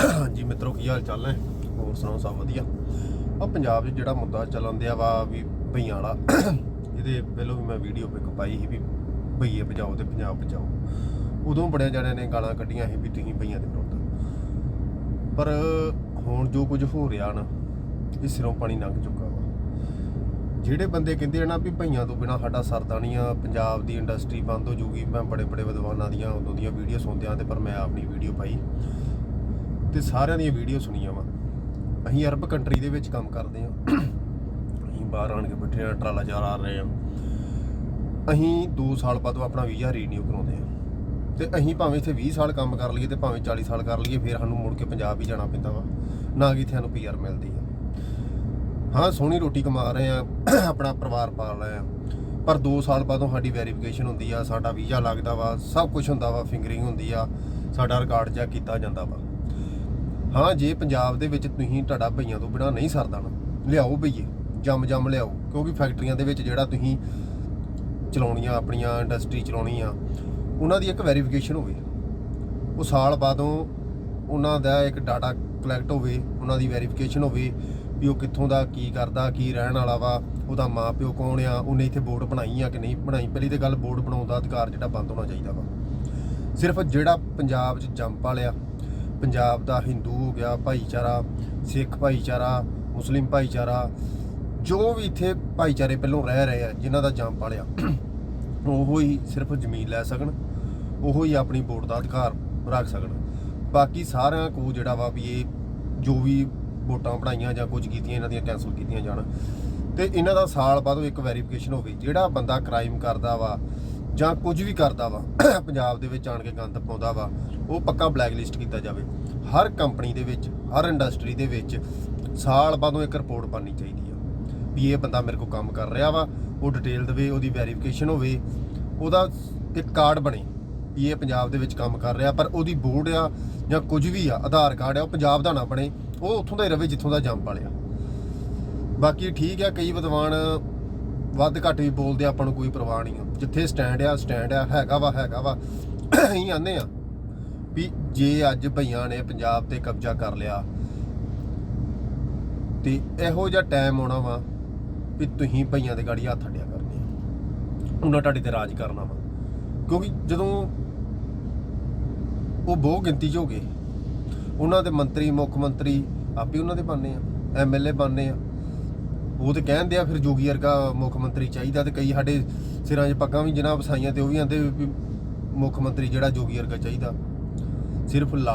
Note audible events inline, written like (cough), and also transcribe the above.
ਹਾਂਜੀ ਮਿੱਤਰੋ, ਕੀ ਹਾਲ ਚਾਲ ਹੈ ਹੋਰ ਸੁਣਾਓ, ਸਭ ਵਧੀਆ? ਆ ਪੰਜਾਬ 'ਚ ਜਿਹੜਾ ਮੁੱਦਾ ਚੱਲਣ ਦਿਆ ਵਾ ਵੀ ਭਈਆਂ ਵਾਲਾ, ਇਹਦੇ ਪਹਿਲਾਂ ਵੀ ਮੈਂ ਵੀਡੀਓ ਪਿਕ ਪਾਈ ਸੀ ਵੀ ਭਈਏ ਭਜਾਓ ਤੇ ਪੰਜਾਬ ਬਚਾਓ ਉਦੋਂ ਬੜਿਆਂ ਜਣਿਆਂ ਨੇ ਗਾਲਾਂ ਕੱਢੀਆਂ ਸੀ ਵੀ ਤੁਸੀਂ ਭਈਆਂ ਦੇ ਵਿਰੁੱਧ। ਪਰ ਹੁਣ ਜੋ ਕੁਝ ਹੋ ਰਿਹਾ ਨਾ, ਇਹ ਸਿਰੋਂ ਪਾਣੀ ਲੰਘ ਚੁੱਕਾ ਵਾ। ਜਿਹੜੇ ਬੰਦੇ ਕਹਿੰਦੇ ਆ ਨਾ ਵੀ ਭਈਆਂ ਤੋਂ ਬਿਨਾ ਸਾਡਾ ਸਰਦਾ ਨਹੀਂ ਆ, ਪੰਜਾਬ ਦੀ ਇੰਡਸਟਰੀ ਬੰਦ ਹੋ ਜੂਗੀ, ਮੈਂ ਬੜੇ ਬੜੇ ਵਿਦਵਾਨਾਂ ਦੀਆਂ, ਉਦੋਂ ਦੀਆਂ ਵੀਡੀਓ ਸੁਣਦਿਆਂ ਤੇ ਪਰ ਮੈਂ ਆਪਣੀ ਵੀਡੀਓ ਪਾਈ। ਤੇ ਸਾਰਿਆਂ ਦੀਆਂ ਵੀਡੀਓ ਸੁਣੀਆਂ ਵਾ। ਅਸੀਂ ਅਰਬ ਕੰਟਰੀ ਦੇ ਵਿੱਚ ਕੰਮ ਕਰਦੇ ਆ ਅਸੀਂ ਬਾਹਰ ਆਣ ਕੇ ਬੈਠੇ ਆ ਟਰਾਲਾ ਚਲਾ ਰਹੇ ਆ ਅਸੀਂ 2 ਸਾਲ ਬਾਅਦ ਆਪਣਾ ਵੀਜ਼ਾ ਰੀਨਿਊ ਕਰਾਉਂਦੇ ਆ ਤੇ ਅਸੀਂ ਭਾਵੇਂ ਇੱਥੇ 20 ਸਾਲ ਕੰਮ ਕਰ ਲਈਏ ਤੇ ਭਾਵੇਂ 40 ਸਾਲ ਕਰ ਲਈਏ, ਫਿਰ ਸਾਨੂੰ ਮੁੜ ਕੇ ਪੰਜਾਬ ਹੀ ਜਾਣਾ ਪੈਂਦਾ ਵਾ। ਨਾ ਕਿ ਇੱਥੇ ਸਾਨੂੰ ਪੀਆਰ ਮਿਲਦੀ ਆ। ਹਾਂ, ਸੋਹਣੀ ਰੋਟੀ ਕਮਾ ਰਹੇ ਆ ਆਪਣਾ ਪਰਿਵਾਰ ਪਾਲ ਰਹੇ ਆ ਪਰ 2 ਸਾਲ ਬਾਅਦੋਂ ਸਾਡੀ ਵੈਰੀਫਿਕੇਸ਼ਨ ਹੁੰਦੀ ਆ, ਸਾਡਾ ਵੀਜ਼ਾ ਲੱਗਦਾ ਵਾ, ਸਭ ਕੁਝ ਹੁੰਦਾ ਵਾ ਫਿੰਗਰਿੰਗ ਹੁੰਦੀ ਆ, ਸਾਡਾ ਰਿਕਾਰਡ ਚੈੱਕ ਕੀਤਾ ਜਾਂਦਾ ਵਾ। ਹਾਂ, ਜੇ ਪੰਜਾਬ ਦੇ ਵਿੱਚ ਤੁਸੀਂ ਤੁਹਾਡਾ ਭਈਆਂ ਤੋਂ ਬਿਨਾ ਨਹੀਂ ਸਰਦਾ ਨਾ, ਲਿਆਓ ਭਈਏ, ਜੰਮ ਜੰਮ ਲਿਆਓ, ਕਿਉਂਕਿ ਫੈਕਟਰੀਆਂ ਦੇ ਵਿੱਚ ਜਿਹੜਾ ਤੁਸੀਂ ਚਲਾਉਣੀਆਂ, ਆਪਣੀਆਂ ਇੰਡਸਟਰੀ ਚਲਾਉਣੀ ਆ ਉਹਨਾਂ ਦੀ ਇੱਕ ਵੈਰੀਫਿਕੇਸ਼ਨ ਹੋਵੇ। ਉਹ ਸਾਲ ਬਾਅਦੋਂ ਉਹਨਾਂ ਦਾ ਇੱਕ ਡਾਟਾ ਕਲੈਕਟ ਹੋਵੇ, ਉਹਨਾਂ ਦੀ ਵੈਰੀਫਿਕੇਸ਼ਨ ਹੋਵੇ ਵੀ ਉਹ ਕਿੱਥੋਂ ਦਾ, ਕੀ ਕਰਦਾ, ਕੀ ਰਹਿਣ ਵਾਲਾ ਵਾ, ਉਹਦਾ ਮਾਪਿਓ ਕੌਣ ਆ, ਉਹਨੇ ਇੱਥੇ ਬੋਰਡ ਬਣਾਈ ਆ ਕਿ ਨਹੀਂ ਬਣਾਈ, ਪਹਿਲੀ ਤੇ ਗੱਲ ਬੋਰਡ ਬਣਾਉਣ ਦਾ ਅਧਿਕਾਰ ਜਿਹੜਾ ਬੰਦ ਹੋਣਾ ਚਾਹੀਦਾ ਵਾ। ਸਿਰਫ ਜਿਹੜਾ ਪੰਜਾਬ 'ਚ ਜੰਮ ਪਾਲਿਆ ਪੰਜਾਬ ਦਾ ਹਿੰਦੂ ਹੋ ਗਿਆ, ਭਾਈਚਾਰਾ, ਸਿੱਖ ਭਾਈਚਾਰਾ, ਮੁਸਲਿਮ ਭਾਈਚਾਰਾ, ਜੋ ਵੀ ਇੱਥੇ ਭਾਈਚਾਰੇ ਪਹਿਲੋਂ ਰਹਿ ਰਹੇ ਆ, ਜਿਨ੍ਹਾਂ ਦਾ ਜੰਮ ਪਾਲਿਆ, ਉਹ ਹੀ ਸਿਰਫ ਜ਼ਮੀਨ ਲੈ ਸਕਣ, ਉਹ ਹੀ ਆਪਣੀ ਵੋਟ ਦਾ ਅਧਿਕਾਰ ਰੱਖ ਸਕਣ। ਬਾਕੀ ਸਾਰਿਆਂ ਕੋ ਜਿਹੜਾ ਵਾ ਵੀ ਇਹ ਜੋ ਵੀ ਵੋਟਾਂ ਬਣਾਈਆਂ ਜਾਂ ਕੁਝ ਕੀਤੀਆਂ, ਇਹਨਾਂ ਦੀਆਂ ਕੈਨਸਲ ਕੀਤੀਆਂ ਜਾਣ। ਤੇ ਇਹਨਾਂ ਦਾ ਸਾਲ ਬਾਅਦੋਂ ਇੱਕ ਵੈਰੀਫਿਕੇਸ਼ਨ ਹੋਵੇ, ਜਿਹੜਾ ਬੰਦਾ ਕ੍ਰਾਈਮ ਕਰਦਾ ਵਾ ਜਾਂ ਕੁਝ ਵੀ ਕਰਦਾ ਵਾ, (clears throat) ਪੰਜਾਬ ਦੇ ਵਿੱਚ ਆਣ ਕੇ ਗੰਦ ਪਾਉਂਦਾ ਵਾ, ਉਹ ਪੱਕਾ ਬਲੈਕ ਲਿਸਟ ਕੀਤਾ ਜਾਵੇ। ਹਰ ਕੰਪਨੀ ਦੇ ਵਿੱਚ, ਹਰ ਇੰਡਸਟਰੀ ਦੇ ਵਿੱਚ ਸਾਲ ਬਾਅਦੋਂ ਇੱਕ ਰਿਪੋਰਟ ਬਣਨੀ ਚਾਹੀਦੀ ਆ, ਵੀ ਇਹ ਬੰਦਾ ਮੇਰੇ ਕੋਲ ਕੰਮ ਕਰ ਰਿਹਾ ਵਾ, ਉਹ ਡਿਟੇਲ ਦੇਵੇ ਉਹਦੀ ਵੈਰੀਫਿਕੇਸ਼ਨ ਹੋਵੇ, ਉਹਦਾ ਇੱਕ ਕਾਰਡ ਬਣੇ, ਵੀ ਇਹ ਪੰਜਾਬ ਦੇ ਵਿੱਚ ਕੰਮ ਕਰ ਰਿਹਾ, ਪਰ ਉਹਦੀ ਬੋਰਡ ਆ ਜਾਂ ਕੁਝ ਵੀ ਆ, ਆਧਾਰ ਕਾਰਡ ਆ, ਉਹ ਪੰਜਾਬ ਦਾ ਨਾ ਬਣੇ, ਉਹ ਉੱਥੋਂ ਦਾ ਹੀ ਰਵੇ ਜਿੱਥੋਂ ਦਾ ਜੰਮ ਵਾਲਿਆ। ਬਾਕੀ ਠੀਕ ਆ, ਕਈ ਵਿਦਵਾਨ ਵੱਧ ਘੱਟ ਵੀ ਬੋਲਦੇ ਆਪਾਂ ਨੂੰ ਕੋਈ ਪਰਵਾਹ ਨਹੀਂ ਆ। ਜਿੱਥੇ ਸਟੈਂਡ ਆ ਸਟੈਂਡ ਆ, ਹੈਗਾ ਵਾ ਹੈਗਾ ਵਾ। ਅਸੀਂ ਆਨੇ ਆ ਵੀ ਜੇ ਅੱਜ ਭਈਆਂ ਨੇ ਪੰਜਾਬ ਤੇ ਕਬਜ਼ਾ ਕਰ ਲਿਆ ਤੇ ਇਹੋ ਜਿਹਾ ਟਾਈਮ ਆਉਣਾ ਵਾ ਵੀ ਤੁਸੀਂ ਭਈਆਂ ਦੇ ਗਾੜੀ ਹੱਥ ਅੱਡਿਆ ਕਰਨੇ ਆ। ਉਹਨਾਂ ਤੁਹਾਡੇ ਤੇ ਰਾਜ ਕਰਨਾ ਵਾ। ਕਿਉਂਕਿ ਜਦੋਂ ਉਹ ਬਹੁ ਗਿਣਤੀ 'ਚ ਹੋ ਗਏ, ਉਹਨਾਂ ਦੇ ਮੰਤਰੀ, ਮੁੱਖ ਮੰਤਰੀ ਆਪੇ ਉਹਨਾਂ ਦੇ ਬਣਨੇ ਆ ਐਮਐਲਏ ਬਣਨੇ ਆ। ਉਹ ਤੇ ਕਹਿੰਦੇ ਆ, ਫਿਰ ਜੋਗੀ ਵਰਗਾ ਮੁੱਖ ਮੰਤਰੀ ਚਾਹੀਦਾ ਤੇ ਕਈ ਸਾਡੇ ਸਿਰਾਂ 'ਚ ਪੱਗਾਂ ਵੀ ਜਿਨ੍ਹਾਂ ਵਸਾਈਆਂ ਤੇ ਉਹ ਵੀ ਆਂਦੇ ਵੀ ਮੁੱਖ ਮੰਤਰੀ ਜਿਹੜਾ ਜੋਗੀ ਵਰਗਾ ਚਾਹੀਦਾ। ਸਿਰਫ ਲਾ